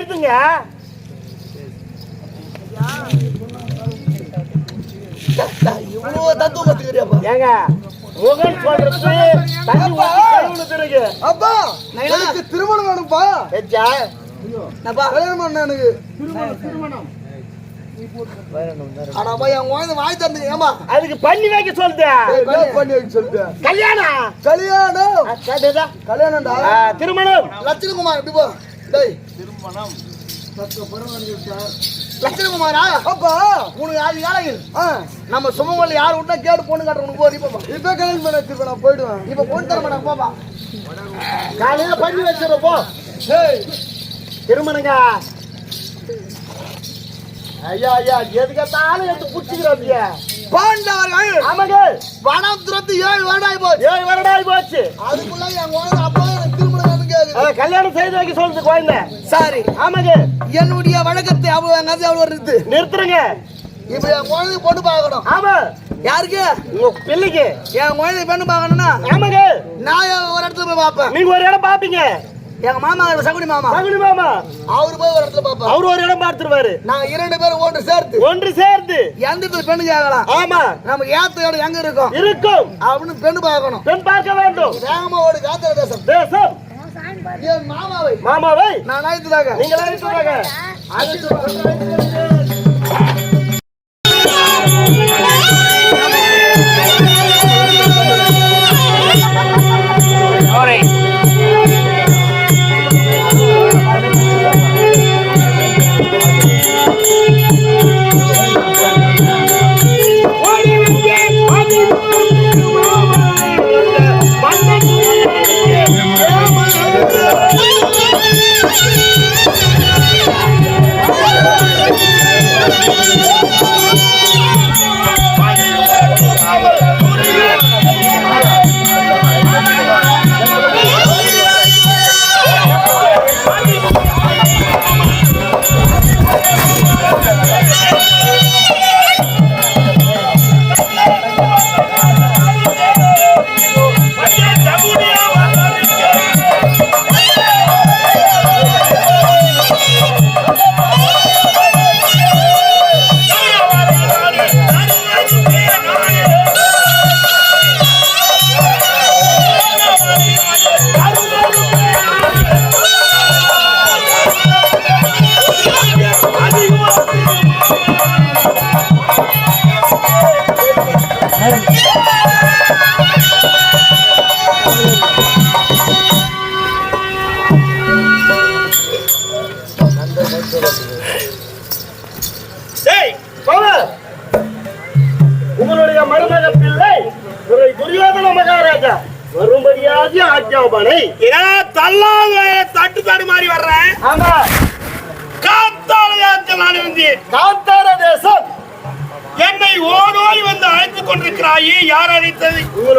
தெரிதுங்க இவ்வளவு தத்துவம் கத்துக்கிறியாப்பா? ஏங்க முகன் சொல்றது தண்ணி ஊத்தி அப்பா! எனக்கு திருமணம் வேணும்ப்பா. ஏச்சா? அப்பா கல்யாணம் பண்ண எனக்கு. அதுக்கு பண்ணி வைக்க சொல்லுது. பண்ணி வைக்க சொல்லிட்டு கல்யாணம்? கல்யாணம்? கல்யாணம்டா. திருமணம். லட்சுமிகுமார் இப்படி போ? டேய். லட்சுமிகுமாரா அப்பா உனக்கு ஆதி காலையில். நம்ம சுமங்கல் யார் விட்டா கேடு பொண்ணு காட்டுற உனக்கு போறீ பாப்பா. இப்ப கல்யாணம் பண்ண திருப்ப நான் போயிடுவேன். இப்ப பொண்ணு தர மாட்டேன் பாப்பா. காலையில பண்ணி வச்சிருப்போம் போ. டேய். திருமணங்க. ஐயா ஐயா எதுக்கத்தாலும் எடுத்து புடிச்சுக்கிறோம் பாண்டவர்கள். ஆமாங்க. வனம் துரத்து ஏழு வருடாய் போச்சு. ஏழு வருடம் ஆகி போச்சு. அதுக்குள்ள என் அப்பா ஆ, கல்யாணம் செய்து வைக்க சொல்லுது குழந்தை சரி. ஆமாங்க. என்னுடைய வழக்கத்தை அவ்வளவு எங்காவது அவ்வளவு இருக்குது. நிறுத்துறங்க. இப்ப என் குழந்தை பொண்ணு பார்க்கணும். ஆமா. யாருக்கு? உங்க பிள்ளைக்கு. என் குழந்தை பெண்ணு பார்க்கணும்னா ஆமாங்க. நான் ஒரு இடத்துல போய் பார்ப்பேன். நீங்க ஒரு இடம் பாப்பீங்க எங்க மாமா சகுனி மாமா. மகனி மாமா. அவரு போய் ஒரு இடத்துல பார்ப்பேன் அவரு ஒரு இடம் பார்த்துருவாரு. நாங்க இரண்டு பேரும் ஒன்று சேர்த்து. ஒன்று சேர்ந்து. எந்த இடத்துல பெண்ணு கேட்கலாம்? ஆமா. நமக்கு ஏத்த இடம் எங்க இருக்கும்? இருக்கும். அப்படின்னு பெண்ணு பார்க்கணும். பெண் பார்க்க வேண்டும். வேகமா ஓடி காத்திர தேசம் தேசம் மாமாவை. மாமாவை? நான் அழைத்ததாக. நீங்கள் அழைத்துறாங்க டேய்,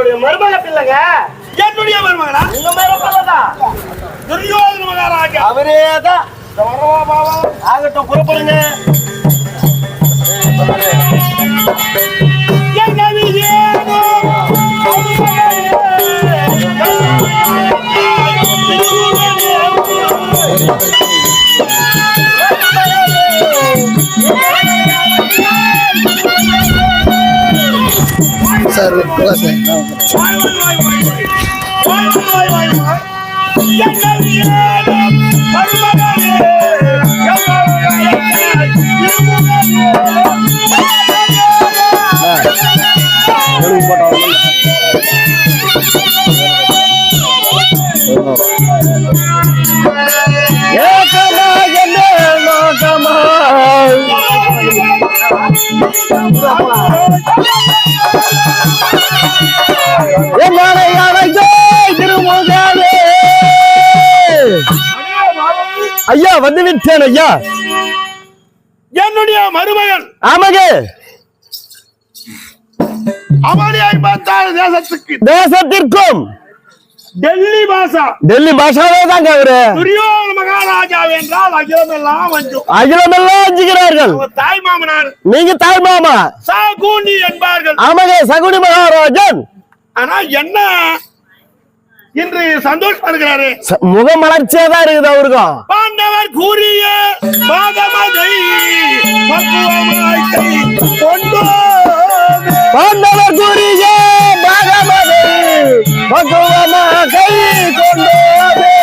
உங்களுடைய மருமக பிள்ளைங்க. என்னுடைய மருமகனா? உங்க மருமகதான் துரியோதன மகாராஜா வரவா பாவா ஆகட்டும் புறப்படுங்க. என்னது ஏனோ சார் ஏகமா என்ன நோக்கமா ஐயா வந்து விட்டேன் ஐயா. என்னுடைய மருமகன் ஆமாங்க. அவனியை பார்த்தால் தேசத்துக்கு. தேசத்திற்கும். டெல்லி பாஷா. டெல்லி பாஷாவே தாங்க அவரு. துரியோதன மகாராஜா என்றால் அகிலமெல்லாம் வஞ்சும் அகிலமெல்லாம் வஞ்சுகிறார்கள் அவர் தாய் மாமனார். நீங்க தாய் மாமா. சாகூனி என்பார்கள். ஆமாங்க சகுனி மகாராஜன். ஆனா என்ன இன்று சந்தோஷமா இருக்கிறாரு முகமலர்ச்சியா தான் இருக்குது அவருக்கும். பாண்டவர் கூறிய பாதமதை பாண்டவர் கூறிய பாகமதை பக்குவமா கை கொண்டோதே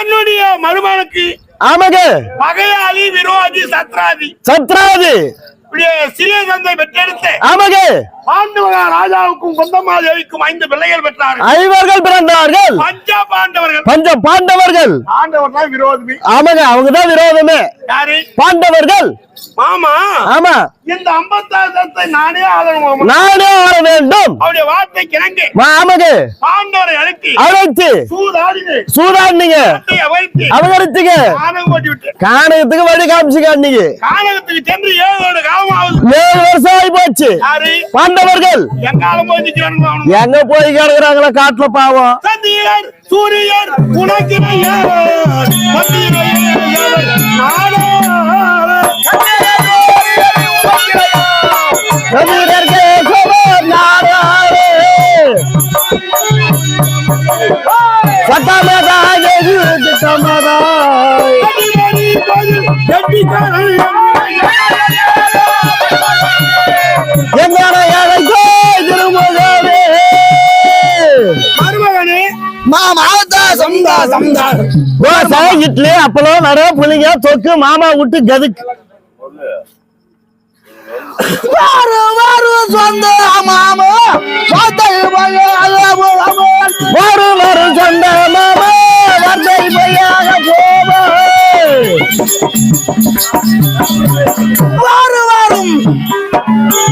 என்னுடைய மருமனுக்கு ஆமாங்க. பகையாளி விரோதி சத்ராதி. சத்ராது. சிறிய தந்தை பெற்றெடுத்து ஆமாங்க. பாண்டவரா ராஜாவுக்கும் கொந்தமாதேவிக்கும் ஐந்து பிள்ளைகள் பெற்றார்கள். ஐவர்கள் பிறந்தார்கள். பஞ்ச பாண்டவர்கள். பஞ்ச பாண்டவர்கள். பாண்டவர் தான் விரோதி ஆமாங்க அவங்கதான் விரோதமே. யாரு? பாண்டவர்கள். மாமா. ஆமா. இந்த ஐம்பத்தாயிரத்தை நானே மாமா. நானே ஆள வேண்டும். அவருடைய வார்த்தை கிணங்கு ஆமாங்க. பாண்டவரை அழைத்து அழைச்சு சூதாடினு. சூடாண்டிங்க சட்டையை அவிழ்த்து அவகரிச்சுங்க காணகத்துக்கு வழி காமிச்சுக்க அன்னைக்கு கானகத்துக்கு சென்று ஏழோடு ஏழு வருஷம் ஆகி போச்சு பாண்டவர்கள் எங்க போய் கிடக்குறாங்களா காட்டுல பாவம். சட்டமதாய் இட்லி அப்பளம் நட புளிங்க தொக்கு மாமா விட்டு கதுக்கு. வாரு வாரு சொந்த மாமா. சொத்தை ஒரு ஒரு சொந்த மாமா. வந்தை பையாக போமா வாரு வாரும்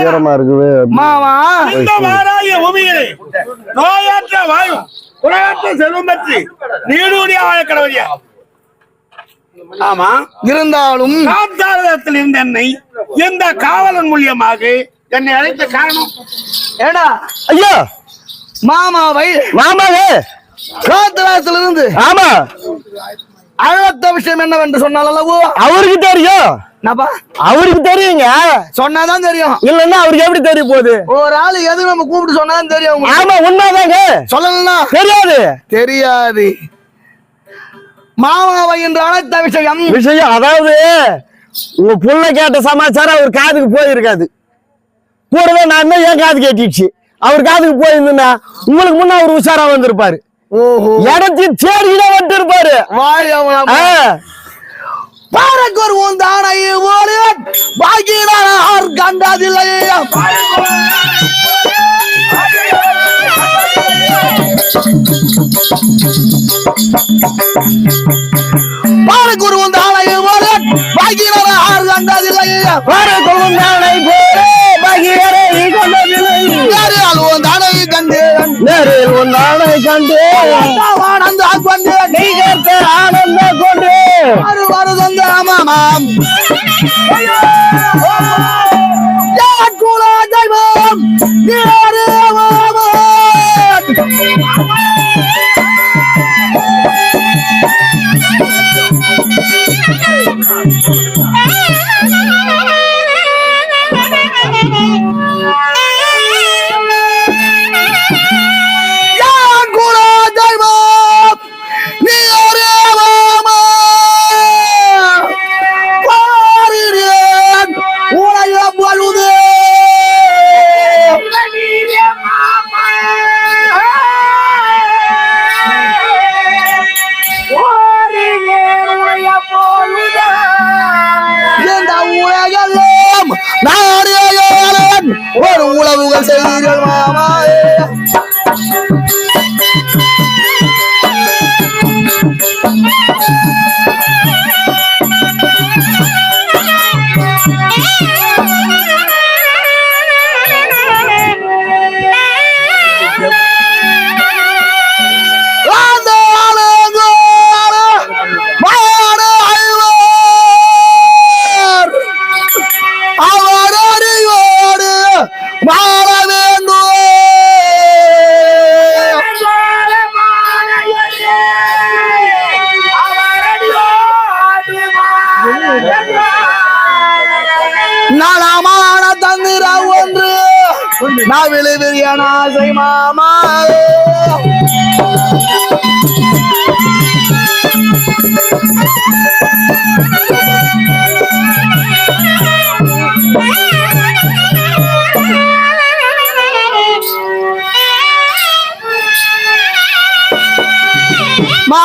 ஈரமா மாமா. இந்த மாறாய பூமியிலே நோயற்ற வாயு குறையற்ற செல்வம் பெற்று நீடூடிய வாழக்கடவுளியா ஆமா. இருந்தாலும் காத்தாரத்தில் இருந்த என்னை இந்த காவலன் மூலியமாக என்னை அழைத்த காரணம்? ஏடா ஐயா! மாமாவை மாமாங்க காத்திரத்திலிருந்து ஆமா. அழத்த விஷயம் என்னவென்று சொன்னால் அல்லவோ அவருக்கு தெரியும். அவருக்கு தெரியுங்க. சொன்னாதான் தெரியும். இல்லன்னா அவருக்கு எப்படி தெரிய போகுது? ஒரு ஆளு எது நம்ம கூப்பிட்டு சொன்னாதான் தெரியும். ஆமா உண்மைதாங்க. சொல்லலன்னா தெரியாது. தெரியாது. மாமாவை என்று அழைத்த விஷயம். விஷயம் அதாவது உங்க புள்ள கேட்ட சமாச்சாரம் அவர் காதுக்கு போயிருக்காது. கூடவே நான் என் காது கேட்டுச்சு. அவர் காதுக்கு போயிருந்தா உங்களுக்கு முன்ன அவர் உஷாரா வந்திருப்பாரு. வாய் அவன் ஆ, பாரக்கொரு உன் தானை ஓடிவன் பாக்கியனார் கண்டதில்லை. பாரக்கொரு உன் தானை ஓடிவன் பாக்கியனார் கண்டதில்லை. பாரு கொழுந்தானை போலே பகிரரை கொண்டதில்லை. யாரு அழுவன் தானை கண்டேன். நேரில் உன் ஆணை கண்டு ஆனந்த கொண்டேன் நீ கேட்ட ஆனந்த கொண்டு வாரு வாரு தந்த மாமாம்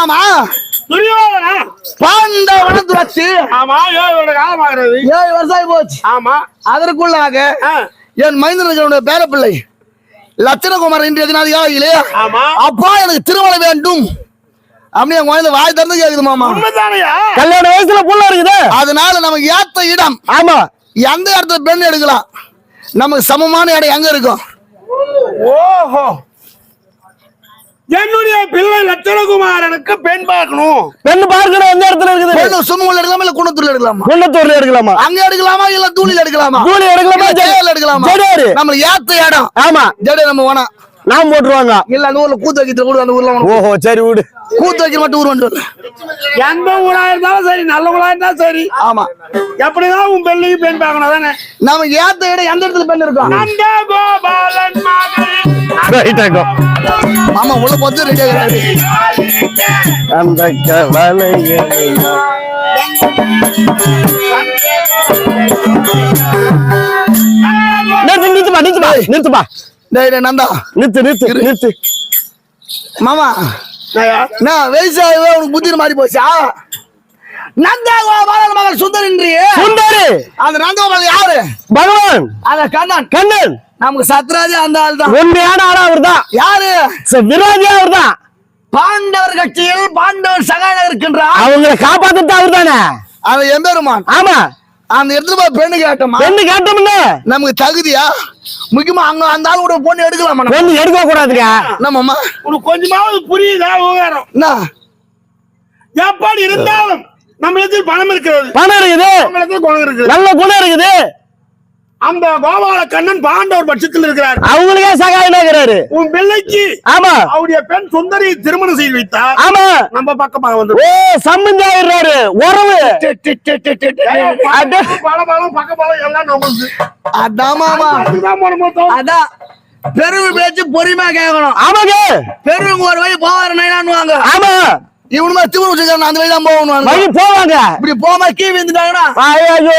மாமா துரியோதனா? பாண்டவன துரத்து ஆமா ஏழு காலமாகிறது ஏழு வருஷம் போச்சு. ஆமா. அதற்குள்ளாக என் மைந்தனுடைய பேரப்பிள்ளை லட்சணகுமார் இன்றைய அதிகாலையிலே ஆமா. அப்பா எனக்கு திருமணம் வேண்டும். அப்படி என் குழந்தை வாய் திறந்து கேக்குது மாமா. கல்யாண வயசுல புள்ள இருக்குது. அதனால நமக்கு ஏத்த இடம். ஆமா. எந்த இடத்துல பெண் எடுக்கலாம்? நமக்கு சமமான இடம் எங்க இருக்கும்? ஓஹோ. என்னுடைய பிள்ளை லட்சணகுமாரனுக்கு பெண் பார்க்கணும். பெண்ணு பார்க்கணும் எந்த இடத்துல இருக்குது? பெண்ணு சுமங்கல் எடுக்கலாமா இல்ல குணத்துல எடுக்கலாமா? குன்னத்தூர்ல எடுக்கலாமா? அங்க எடுக்கலாமா இல்ல தூளில எடுக்கலாமா? கூலி எடுக்கலாமா? ஜெயில எடுக்கலாமா? ஜடேரு நம்மளுக்கு ஏத்த இடம். ஆமா. ஜடே நம்ம வேணாம் நாம் போட்டுருவாங்க இல்ல அந்த ஊர்ல கூத்து வைக்கிறது கூட அந்த ஊர்ல. ஓஹோ சரி விடு. கூத்து வைக்க மட்டும் ஊர் வந்து எந்த ஊரா இருந்தாலும் சரி நல்ல ஊரா இருந்தாலும் சரி. ஆமா. எப்படிதான் உன் பிள்ளைக்கு பெண் பார்க்கணும் தானே நமக்கு ஏத்த இடம் எந்த இடத்துல பெண் இருக்கும் நந்த கோபாலன் ஆமா உள்ள பொத்து ரெடி ஆகிறாரு அந்த நிறுத்துப்பா நிறுத்துப்பா நிறுத்துப்பா. டேய் நந்தா. நிறுத்து நிறுத்து நிறுத்து மாமா நான் வயசாகவே உனக்கு புத்தி மாறி போச்சா? நந்தா கோபாலன் மகன் சுந்தரின்றியே சுந்தரி! அந்த நந்தகோபாலன் யாரு? பகவான்! அந்த கண்ணன். கண்ணன்! நமக்கு சத்ராஜி அந்த ஆள் தான். உண்மையான ஆளா அவர்தான். யாரு? ச- விரோதியா அவர்தான். பாண்டவர் கட்சியில் பாண்டவர் சகாயம் இருக்கின்றார். அவங்கள காப்பாத்துறது அவர்தானே? அவன் எம்பெருமான். ஆமா. அந்த இடத்துல போய் பெண்ணு கேட்டோமா. பெண்ணு கேட்டோம்ல நமக்கு தகுதியா? முக்கியமா அங்க அந்த ஆள் கூட பொண்ணு எடுக்கலாமா? பொண்ணு எடுக்க கூடாதுங்க என்னம்மாம்மா உனக்கு கொஞ்சமாவது புரியுதா விவகாரம்? என்ன? எப்படி இருந்தாலும் நம்ம இடத்தில் பணம் இருக்கிறது. பணம் இருக்குது. நல்ல குணம் இருக்குது. அந்த கோபால கண்ணன் பாண்டவர் பட்சத்தில் இருக்கிறார். அவங்களுக்கே சகாயம் இருக்கிறாரு உன் பிள்ளைக்கு ஆமா. அவருடைய பெண் சுந்தரி திருமணம் செய்து வைத்தார். ஆமா. நம்ம பக்கமாக வந்து ஓ சம்பந்தி ஆயிடுறாரு உறவு அட. பல பலம் பக்க பலம் எல்லாம் நம்மளுக்கு. அதான் அதான். பெருவு பேச்சு பொறுமையா கேட்கணும். ஆமாங்க. பெருவுங்க ஒரு வழி போவாரு நைனான்னுவாங்க. ஆமா. இவனுமா திமிரு வச்சுக்காரன் அந்த வழி தான் போகணும் வழி போவாங்க. இப்படி போமா கீ விந்துட்டாங்கடா ஐயோ.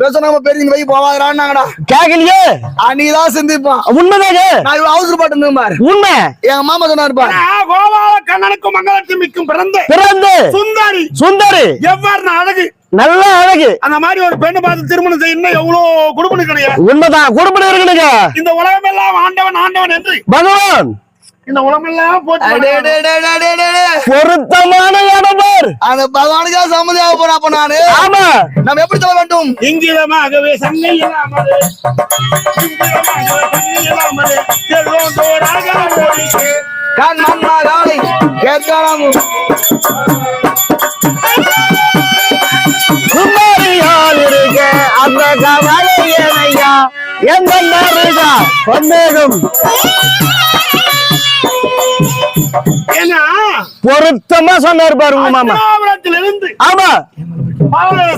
பேச நம்ம பெரிய இந்த வழி போவாங்கடான்னாங்கடா கேக்கலையே. அன்னைக்குதான் சிந்திப்பான். உண்மைதாங்க நான் இவ்வளவு அவசரப்பட்டு இருந்தேன் உண்மை. எங்க மாமா சொன்னாரு பாரு கோபால கண்ணனுக்கும் மங்களலட்சுமிக்கும் பிறந்த பிறந்து சுந்தரி. சுந்தரி. எவ்வாறு அழகு. நல்ல அழகு. அந்த மாதிரி ஒரு பெண்ணை பார்த்து திருமணம் செய்யணும் எவ்வளவு குடும்பம் கிடையாது உண்மைதான். குடும்பம் இருக்குனுங்க இந்த உலகமெல்லாம் ஆண்டவன் ஆண்டவன் என்று. பகவான். இந்த டே. பொருத்தமான இடம் பார் அந்த பகவானுக்கா சம்மதியாக போறேன் அப்ப நானு. ஆமா. நம்ம எப்படி சொல்ல வேண்டும்? இங்கிதமாகவே சங்கை இல்லாமலே இங்கிதமாகவே சங்கை இல்லாமலே செல்வம் தோடாக ஓடிச்சு கண் மன்னா காலை கேட்கலாம். சுந்தரியால் இருக்க அந்த கவலை ஏனையா எந்த சந்தேகம் ஏன்னா பொருத்தமா சொன்னார் பாரு உங்க மாமா. அஸ்தினாபுரத்திலிருந்து ஆமா.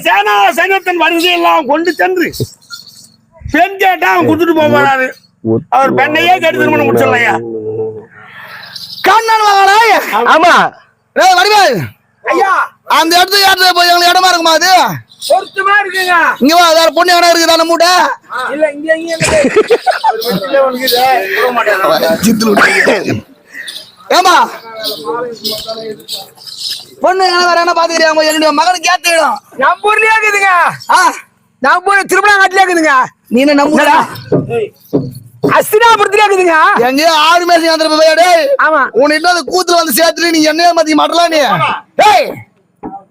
சேனா சைன்யத்தின் வரிசையெல்லாம் கொண்டு சென்று பெண் கேட்டா அவன் கொடுத்துட்டு போக போறாரு அவர் பெண்ணையே கேட்டு திருமணம் முடிச்சிடலையா கண்ணன் மகளாய் ஆமா. வடிவேல். ஐயா. அந்த இடத்துக்கு இடத்துல போய் எங்களுக்கு இடமா இருக்குமா அது? பொருத்தமா இருக்குங்க. இங்க வா வேற பொண்ணு இடம் இருக்குதா? நம்ம மூட்டை. இல்ல இங்க இங்க ஏமா பொண்ணு என்ன வேற என்ன பாத்துக்கிறியா என்னுடைய மகனுக்கு ஏத்த இடம். நம்ம ஊர்லயே இருக்குதுங்க. நம்ம ஊர் திருமணம் காட்டிலே இருக்குதுங்க. நீ என்ன நம்புறா அஸ்தினாபுரத்துல இருக்குதுங்க. எங்கேயோ ஆறு போய் டேய். ஆமா. உன்கிட்ட அந்த கூத்துல வந்து சேர்த்துல நீ என்னைய மதிக்க மாட்டலாம் நீ? டேய்.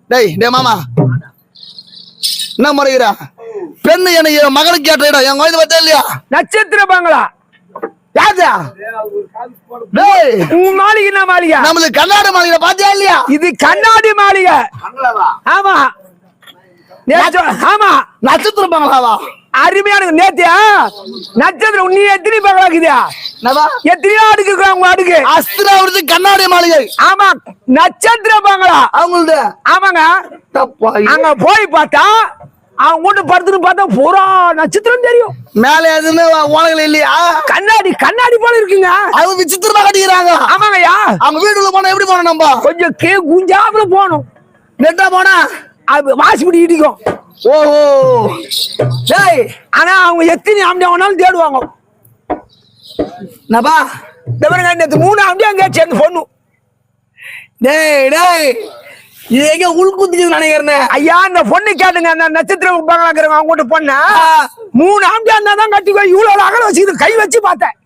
டேய் டேய் மாமா. என்ன முறைகிறா பெண்ணு எனக்கு மகனுக்கு கேட்ட என் குழந்தை பார்த்தா இல்லையா? நட்சத்திர பங்களா. உன் மாளிகை மாளிகை? நமது கர்நாடக மாநில பாத்தியா இல்லையா? இது கண்ணாடி மாளிகை. ஆமா. ஆமா. நட்சத்திர பங்களாவா அருமையான நேத்தியா நட்சத்திரம் நீ எத்தனை பங்களா இருக்குதா? என்னவா? எத்தனையோ அடுக்கு உங்க அடுக்கு? அஸ்திராவிற்கு கண்ணாடி மாளிகை. ஆமா. நட்சத்திர பங்களா? அவங்களது. ஆமாங்க. அங்க போய் பார்த்தா அவங்க வீட்டு படுத்துன்னு பார்த்தா பூரா நட்சத்திரம் தெரியும். மேல எதுவுமே ஓனகள் இல்லையா? கண்ணாடி கண்ணாடி போல இருக்குங்க. அவங்க விசித்திரமா கட்டிக்கிறாங்க. ஆமாங்கய்யா. அவங்க வீட்டுல போனா எப்படி போனோம் நம்ம? கொஞ்சம் கே குஞ்சாப்புல போகணும் நெட்டா போனா? அது வாசிப்படி இடிக்கும். ஓஹோ. டேய் ஆனா அவங்க எத்தனை ஆம்பளை வேணாலும் தேடுவாங்க. நபா இந்த நேத்து மூணு ஆம்பளை அங்கே சேர்ந்து பொண்ணு. டேய் டேய். இது எங்க உள்குத்துக்கு நினைக்கிறேன் ஐயா இந்த பொண்ணு கேட்டுங்க. அந்த நட்சத்திரம் பங்களாக்கிறவங்க அவங்க கூட பொண்ணு மூணு ஆம்பளை இருந்தா தான் கட்டிக்கோ இவ்வளவு அகல வச்சுக்கிது கை வச்சு பார்த்தேன்.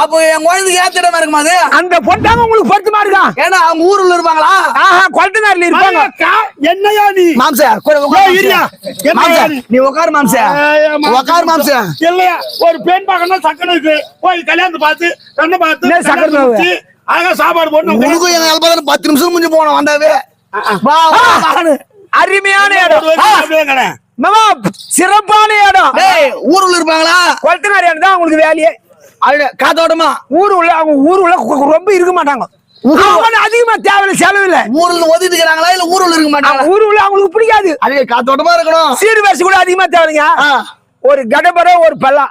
அப்போ என் குழந்தைக்கு ஏத்திடமா இருக்குமா அது? அந்த பொண்ணாங்க உங்களுக்கு பொருத்தமா இருக்கா ஏன்னா அவங்க ஊருல இருப்பாங்களா? ஆஹா கொல்ட்டனார்ல இருப்பாங்க. என்னையா நீ? மாம்ச மாம்ச? நீ? உட்காரு மாம்ச. உட்காரு மாம்ச. இல்லையா? ஒரு பெண் பார்க்கணும் சக்கரை இருக்கு. போய் கல்யாணத்தை பார்த்து பெண்ணை பார்த்து என்ன சக்கரை கல்யாணத்தை மாவு? முடிச்சு, அழகா சாப்பாடு போட்டு உனக்கும் எங்க அல்பாதன பத்து நிமிஷம் முடிஞ்சு போனோம் வந்தாவே. அருமையான இடம். மாமா சிறப்பான இடம். டேய் ஊருல இருப்பாங்களா? கொல்ட்டனார் இடம் தான் உங்களுக்கு வேலையே. அது காத்தோட்டமா? ஊர் உள்ள அவங்க ஊர் உள்ள ரொம்ப இருக்க மாட்டாங்க. அதிகமா தேவையில்ல செலவில்ல ஊர்ல ஒதுக்கிட்டு இருக்காங்களா இல்ல ஊருல இருக்க மாட்டாங்களா? ஊர் உள்ள அவங்களுக்கு பிடிக்காது. அதே காத்தோட்டமா இருக்கணும். சீர் வரிசை கூட அதிகமா தேவைங்க. ஒரு கடபரை ஒரு பல்லா.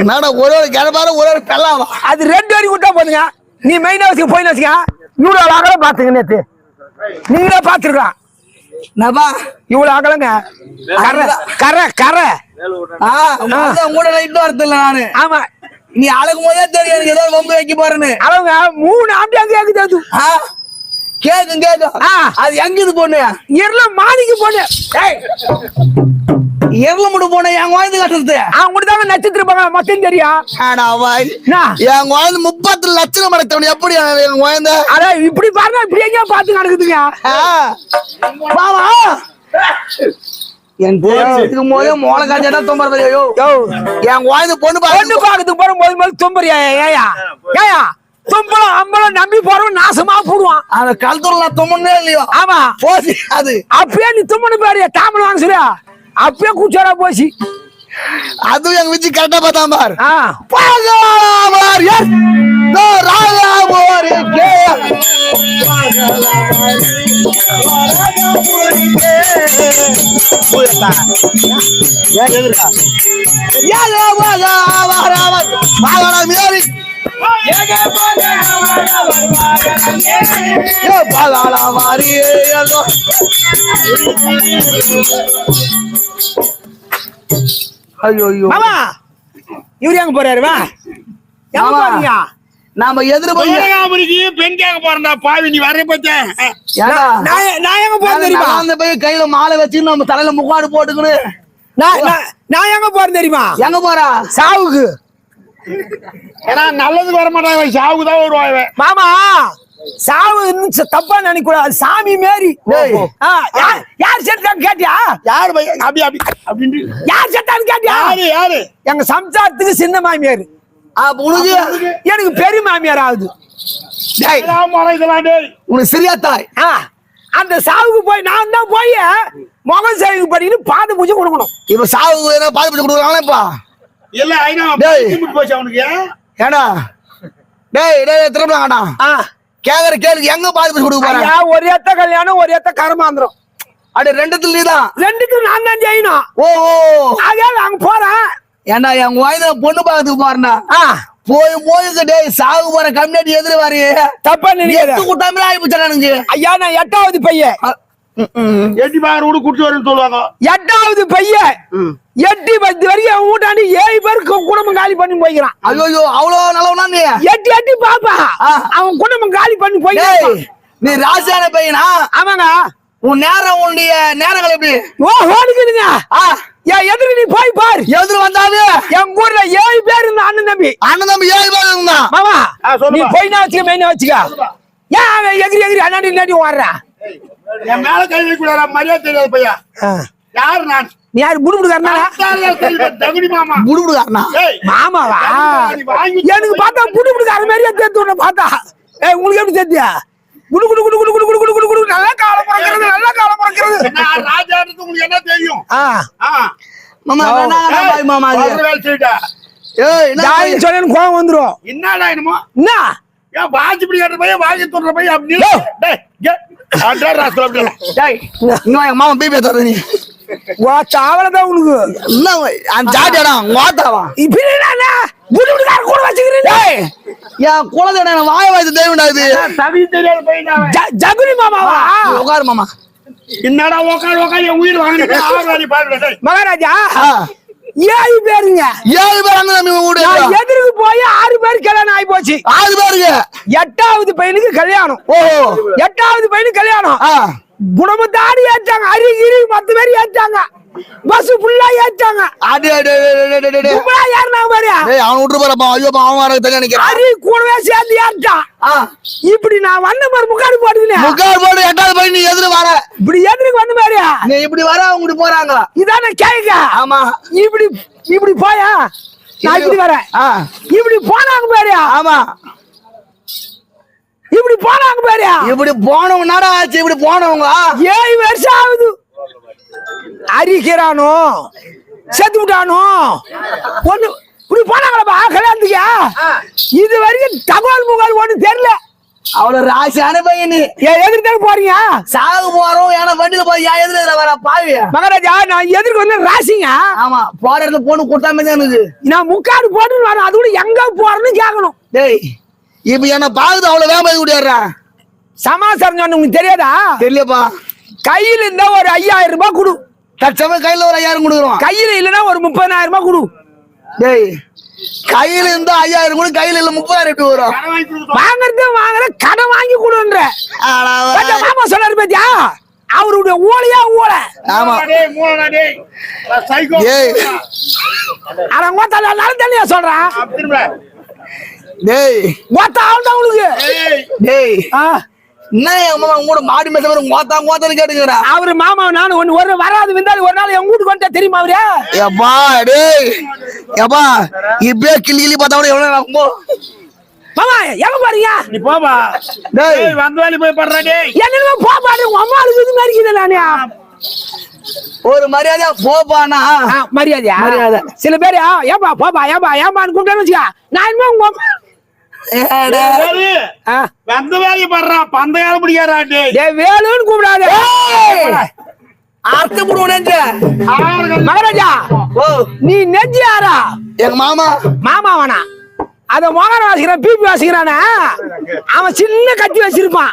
என்னடா ஒரு ஒரு கிளப்பாரு ஒரு ஒரு பெல்லாவா? அது ரெண்டு வரைக்கும் விட்டா போதுங்க. நீ மெயினா வச்சுக்க போய் வச்சுக்க இவ்வளவு அகலம் பாத்துங்க நேத்து. நீங்களே பாத்துருக்கலாம் நபா இவ்வளவு அகலங்க கரை கரை. கரை ஆ அதான் கூட லைட் வரது இல்ல நானு. ஆமா. நீ அழகும் போதே தெரியும் எனக்கு ஏதோ வம்பு வைக்க போறேன்னு. அவங்க மூணு ஆம்பி அங்க கேக்குது கேக்கும் கேக்கும். அது எங்க இது பொண்ணு இருள மாடிக்கு ஏய். எவ்வளவு முடி போன என் குழந்தை கட்டுறது? அவங்க கூட தாங்க நட்சத்திரம் மொத்தம் என்ன? என் குழந்தை முப்பத்து லட்சம் மடத்தவன் எப்படி என் குழந்தை அட இப்படி பாருங்க இப்படி எங்கேயோ பார்த்து நடக்குதுங்க. பாவா என் போதே மோளை காய்ச்சா தொம்பது ஐயோ. யோ. என் குழந்தை பொண்ணு பொண்ணு பாத்து பாக்கிறதுக்கு போற போது போது தும்பறியா ஏயா ஏயா தும்பலம் அம்பலம் நம்பி போறவன் நாசமா போடுவான். அந்த நான் தொம்மனே இல்லையோ. ஆமா. போச்சு அது. அப்பயே நீ தும்மனு பாரு வாங்க சரியா அப்பயே கூச்சாரா போச்சு. அதுவும் எங்க வச்சு கரெக்டா பார்த்தா பார். பாகலாமார் யார் தோ ராகாமோர் ஐயோ. ஐயோ மாமா இவரு எங்க போறாரு? வா. எங்க மாமா. போறீங்க? நாம எதிர போய் ஏகாம்பரிக்கு பெண் கேட்க போறா பாவி நீ வர பத்தேன் ஏடா நான் நான் எங்க போறேன் தெரியுமா? அந்த போய் கையில மாலை வச்சு நம்ம தலையில முக்காடு போட்டுக்கணும் நான் நான்- நான் எங்க போறேன் தெரியுமா? எங்க போறா? சாவுக்கு. ஏன்னா நல்லது வர மாட்டாங்க சாவுக்கு தான் வருவாங்க. மாமா சாவு இன்னும் ச- தப்பா நினைக்க கூடாது அது சாமி மாரி. யார் செத்தான்னு கேட்டியா? யாரு அப்படி அப்படி அப்படின்னு யார் செத்தான்னு கேட்டியா? யாரு யாரு? எங்க சம்சாரத்துக்கு சின்ன மாமியார். உனக்கு? எனக்கு பெரிய மாமியார் ஆகுது உனக்கு சரியா தாய். அந்த சாவுக்கு போய் நான் தான் போய் முகம் சேவிங் பண்ணிட்டு பாத பூஜை கொடுக்கணும். இப்ப சாவு என்ன பாது பண்ணி கொடுக்குறாங்களா இப்ப? இல்ல ஐநா போச்சு அவனுக்கு. ஏடா? டேய் டேய் திரும்ப வேண்டா ஆ, கேக்குற கேள்வி எங்க பாது பண்ணி கொடுக்க போறாங்க? ஒரு ஏத்த கல்யாணம் ஒரு ஏத்த கரமாந்திரம். அட ரெண்டுத்துல நீதான். ரெண்டுக்கும் நான் தான் செய்யணும் ஓ ஓ. ஆகையால அங்க போறேன். ஏண்டா என் வயதுல பொண்ணு பாக்கிறதுக்கு போறேன்டா ஆ, போய் போய் டேய் சாவு போற கம்யூனிட்டி எதிர வாரி தப்பா எத்து நினைக்காத கூட்டாமே ஆகி போச்சானுங்க ஐயா நான் எட்டாவது பையன். எட்டி பாரு கூட குடிச்சு வரும்னு சொல்லுவாங்க. எட்டாவது பையன். எட்டு பத்து வரைக்கும் அவன் வீட்டாண்டி ஏழு பேருக்கு குடும்பம் காலி பண்ணி போய்க்கிறான். ஐயோ அவ்வளவு நல்லவனா நீ? எட்டி எட்டி பாப்பா. அவன் குடும்பம் காலி பண்ணி போய்க்கிறான். நீ ராசியான பையனா? ஆமாங்க. உன் நேரம் உன்னுடைய நேரங்கள் எப்படி? ஓ ஓடுக்குதுங்க. ஆ, என் எதிரி நீ போய் பார். எதிர் வந்தாலே என் ஊர்ல ஏழு பேர் இருந்தா அண்ணன் தம்பி. அண்ணன் தம்பி ஏழு பேர் இருந்தான் மாமா. நீ போய் நான் வச்சுக்க மெயினா வச்சுக்க. ஏன் அவன் எகிரி எகிரி அண்ணாடி இல்லாட்டி ஓடுறா? என் மேல கை வைக்கூடாது மரியாதை தெரியாது பையா யாரு நான்? நீ யாரு புடுபுடுக்காரனா புடுபுடுக்காரனா ஏய், மாமாவா? நீ வாங்கி எனக்கு பார்த்தா புடுபுடுக்கார மாதிரியே தேத்து உன்னை பார்த்தா. ஏய் உங்களுக்கு எப்படி தேத்தியா குடு குடு குடு குடு குடு குடு குடு குடு குடு. நல்லா காலம் பிறக்கிறது நல்லா காலம் பிறக்கிறது. நான் உங்களுக்கு என்ன தெரியும். மாமா பாய் மாமா. ஏய்? ஜாலின்னு சொல்லி கோவம் வந்துரும். என்னடா என்னமோ? என்ன? ஏன் வாட்சி இப்படி கட்டுற பையன் வாங்கி சொல்ற பையன் அப்படி. டேய். டேய் மாமா பிபி தர நீ. சாவலதான் உனக்கு. இல்ல ஜாடியாடா வாத்தாவா? இப்படி கூட வச்சுக்கிறீங்க என் குலதேன வாய வாய்த்து தேவைடாது ஜகுரி மாமாவா? உட்காரு மாமா. என்னடா உட்காரு உட்காரு என் உயிர் வாங்கினேன் மகாராஜா ஏழு பேருங்க. ஏழு பேர் அங்க எதிர்க்கு போய் ஆறு பேர் கல்யாணம் ஆகி போச்சு. ஆறு பேருக்கு எட்டாவது பையனுக்கு கல்யாணம். ஓ எட்டாவது பையனுக்கு கல்யாணம். குடும்பத்தாடி ஏற்றாங்க அரி கிரி மத்த பேர் ஏற்றாங்க. பஸ் ஃபுல்லா ஏற்றாங்க. அடி அடி. கும்பலா ஏறினாங்க பாரு. டேய் அவன் விட்டு போறப்பா ஐயோ அவன் வர தனியா நிக்கிறான் அரி கூடவே சேர்ந்து ஏற்றான். இப்படி நான் வந்த மாதிரி முக்காடு போட்டுக்கினேன். முக்கால் போட்டு எட்டாவது போய் நீ எதிர வர. இப்படி எதிர்க்கு வந்த மாதிரி நீ இப்படி வர அவங்க இப்படி போறாங்க. இதான கேட்க ஆமா. இப்படி இப்படி போயா? நான் இப்படி வரேன். இப்படி போனாங்க பாரு. ஆமா. இப்படி போனாங்க பாரு இப்படி போனவங்க என்னடா ஆச்சு? இப்படி போனவங்க ஏழு வருஷம் ஆகுது. அரிக்கிறானோ? செத்து விட்டானோ ஒண்ணு இப்படி போனாங்களப்பா? கல்யாணத்துக்கு? இது வரைக்கும் தகவல் முகால் ஒண்ணு தெரியல. அவ்வளவு ராசியான பையன் எதிர்த்தாலும் போறீங்க? சாகு போறோம் ஏன்னா வண்டியில போய் ஏன் எதிர வர பாவி. மகாராஜா நான் எதிர்க்கு வந்து ராசிங்க. ஆமா போற இடத்துல போன கூட்டாமே தான் எனக்கு நான் முக்காடு போட்டுன்னு வரேன். அது கூட எங்க போறேன்னு கேட்கணும். டேய் இப்ப என்ன பாக்குது அவ்வளவு வேகமா கூட்டிடுறா சமாசாரம் சொன்ன உங்களுக்கு தெரியாதா? தெரியலப்பா. கையில இருந்தா ஒரு ஐயாயிரம் ரூபாய் கொடு. தற்சமயம் கையில ஒரு ஐயாயிரம் கொடுக்குறோம். கையில இல்லைன்னா ஒரு முப்பதாயிரம் ரூபாய் கொடு. டேய் கையில இருந்தா ஐயாயிரம் கூட கையில இல்ல முப்பதாயிரம் எப்படி வரும். வாங்குறது வாங்குற கடன் வாங்கி கொடுன்ற. மாமா சொன்னாரு பாத்தியா? அவருடைய ஊழையா ஊழை ஆமா. கோத்தால எல்லாரும் தண்ணியா சொல்றான். டேய். கோத்தா உனக்கு. டேய். ஆ, என்ன என் மாமா உங்க கூட மாடி மாதிரி கோத்தா கோத்தான்னு கேட்டுக்கிறா? அவரு மாமா நானும் ஒண்ணு ஒரு வராது வந்தாலும் ஒரு நாள் என் வீட்டுக்கு வந்துட்டா தெரியுமா அவரு? எப்பா டேய். எப்பா இப்பயே கிளி கிளி பார்த்தா கூட எவ்வளவு நேரம் ஆகும்? மாமா எங்க போறீங்க? நீ போப்பா. டேய். ஏய், வந்த வேலைக்கு போய் படுறா டேய். என்னமா போ பாரு உங்க அம்மாவுக்கு இது மாதிரி இருக்குது நானே. ஒரு மரியாதையா போப்பானா? மரியாதையா? மரியாதை. சில பேர் ஆ, ஏப்பா போப்பா ஏப்பா ஏப்பான்னு கூப்பிட்டேன்னு வச்சுக்க. நான் இனிமே உங்க அம்மா- வந்த வேலைக்கு படுறா. பந்த காலம் பிடிக்காரா டேய். டேய் வேலுன்னு கூப்பிடாத. அறுத்து போடுவோனே ஆறுகள் மகாராஜா ஓ. நீ நெஞ்சு யாரா? எங்க மாமா? மாமா வேணா அத மோகன வாசிக்கிறான் பிபி வாசிக்கிறானா. அவன் சின்ன கத்தி வச்சிருப்பான்.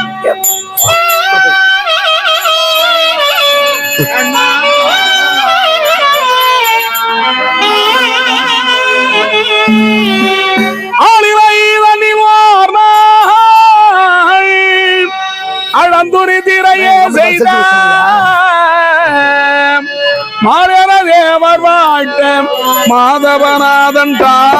மாதவநாதன் தான்